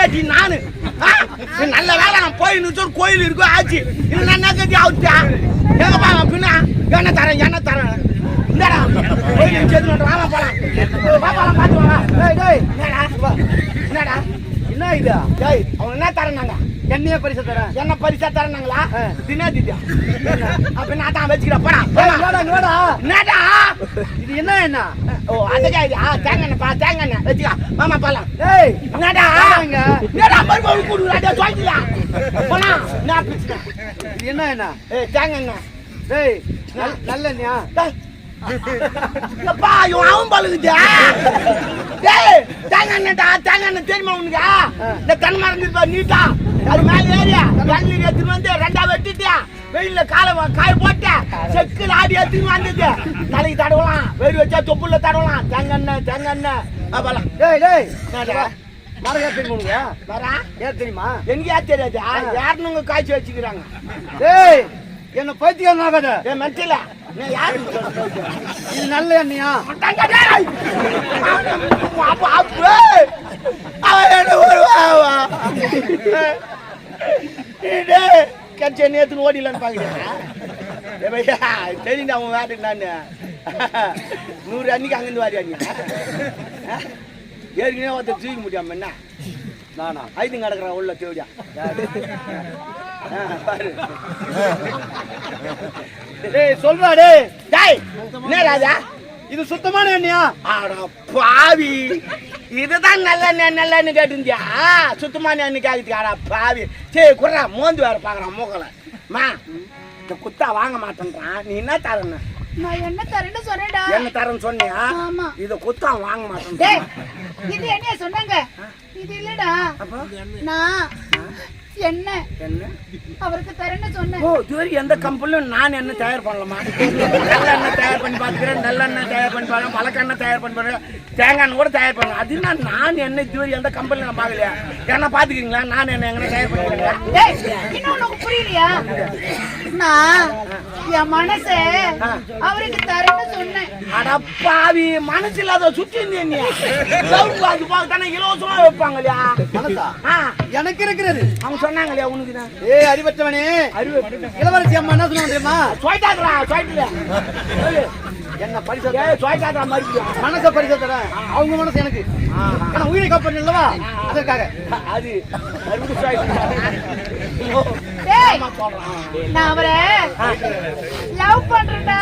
பொண்டாட்டி நானு. நல்ல வேலை நான் போய் நின்று கோயில் இருக்கும் ஆச்சு. இது நான் என்ன கட்டி அவுத்தா எங்க பாங்க பின்ன? என்ன தரேன் என்ன தரேன். இந்தாடா. நின்று சேர்த்து வாமா போலாம். பாப்பாலாம் பார்த்து வாங்க டேய் டேய். என்னடா. என்னடா? என்ன இது? டேய் அவங்க என்ன தரேன்னாங்க என்னைய பரிசு தரேன். என்ன பரிசா தரேன்னாங்களா ஆ. தினா திட்டியா அப்ப நான் தான் வச்சுக்கிறேன் போடா இங்கடா. என்னடா? இது என்ன என்ன? ஓ அதுக்கா இது ஆ தேங்காய் எண்ணெய் பா எண்ணெய். வச்சுக்கா. மாமா போலாம். டேய் என்னடா? என்னடா மறுபடியும் கூடுறாடா சொல்லியா போலாம் நான் பிடிச்சிட்டேன் இது என்ன என்ன? ஏய் தேங்காய் எண்ணெய். டேய் நல்- நல்லெண்ணெயா டேய். எப்பா இவன் அவன் பழுகுதா டேய் தேங்காய் எண்ணெய்டா தேங்காய் எண்ணெய் தெரியுமா உனக்கு? இந்த மறந்துப்பா நீட்டா. அது மேல ஏறியா? பெங்களூர் எடுத்துட்டு வந்து ரெண்டா வெட்டிட்டியா? வெயில்ல காலை காய போட்ட செக்குல ஆடி எடுத்துட்டு வந்தது தலைக்கு தடவலாம் வெறி வச்சா தொப்புல தடவலாம் தேங்காய் எண்ணெய் அப்பலாம் டேய் டேய்? மரம் ஏன் தெரியுமா வரா ஏன் தெரியுமா தெரியாது யாருன்னு காய்ச்சி வச்சுக்கிறாங்க டேய் என்ன பைத்தியம் ஆகாத ஏ மெட்டில இது நல்ல எண்ணெயா தங்க டேய் அப்பா அப்பா அவன் என்ன வருவா டேய் கட்சி நேத்து ஓடிலான்னு பாக்குறேன் ஏ பையா தெரியுண்டா அவன் வேட்டுக்கு நான் நூறு அன்னைக்கு அங்கிருந்து வாரியா நீ ஆ? ஏற்கனவே ஒருத்தர் தூக்க முடியாம என்ன நானா ஐந்து கிடக்குறான் உள்ள தேவடியா பாரு டேய் சொல்றா டேய் டேய் என்ன ராஜா இது சுத்தமான எண்ணெயா? அட பாவி. இதுதான் நல்ல எண்ணெய் நல்ல எண்ணெய் கேட்டுந்தியா சுத்தமான எண்ணெய் கேக்குது அட பாவி. சரி குர்றா மோந்து வேற பாக்குறான் மூக்கல. மா இந்த குத்தா வாங்க மாட்டேன்றான். நீ என்ன தரேன்னு? நான் என்ன தரேன்னு சொன்னேன்டா. என்ன தரேன்னு சொன்னியா? ஆமா. இத குத்தா வாங்க டேய் மாட்டேன் இது என்னைய சொன்னாங்க? இது இல்லடா. அப்போ? நான் என்ன? என்ன? அவருக்கு தரேன்னு சொன்னேன் ஓ இதுவரை எந்த கம்பெனிலும் நான் என்ன தயார் பண்ணலாமா நல்ல எண்ணெய் தயார் பண்ணி பார்த்துக்கிறேன் நல்ல எண்ணெய் தயார் பண்ணி பார்க்கறேன் வழக்கெண்ணெய் தயார் பண்ணி பார்க்கறேன் தேங்காய் எண்ணெய் கூட தயார் பண்ணலாம் அது நான் நான் என்ன இதுவரை எந்த கம்பெனிலும் நான் பார்க்கலையா? என்ன பார்த்துக்கிறீங்களா? நான் என்ன எங்கே தயார் உனக்கு புரியலையா? நான் என் மனச அவருக்கு தரேன்னு சொன்னேன் அடப்பாவி மனசு இல்லாத சுத்தி இருந்தே நீ. கவுன் வாங்கி பார்த்தானே இலவசமா வைப்பாங்க இல்லையா எனக்கு இருக்கிறது. அவங்க சொன்னாங்க இல்லையா உனக்கு தான்? ஏய் அறிவற்றவனே. இளவரசி அம்மா என்ன சொன்னாங்க தெரியுமா? சொல்லிட்டு என்ன பரிசு? ஏ சொல்லிட்டாக்குறா மறுபடியும். மனச பரிசு தரேன் அவங்க மனசு எனக்கு. ஆனா உயிரை இல்லவா அதற்காக. அது. நான் அவரை லவ் பண்றேன்டா.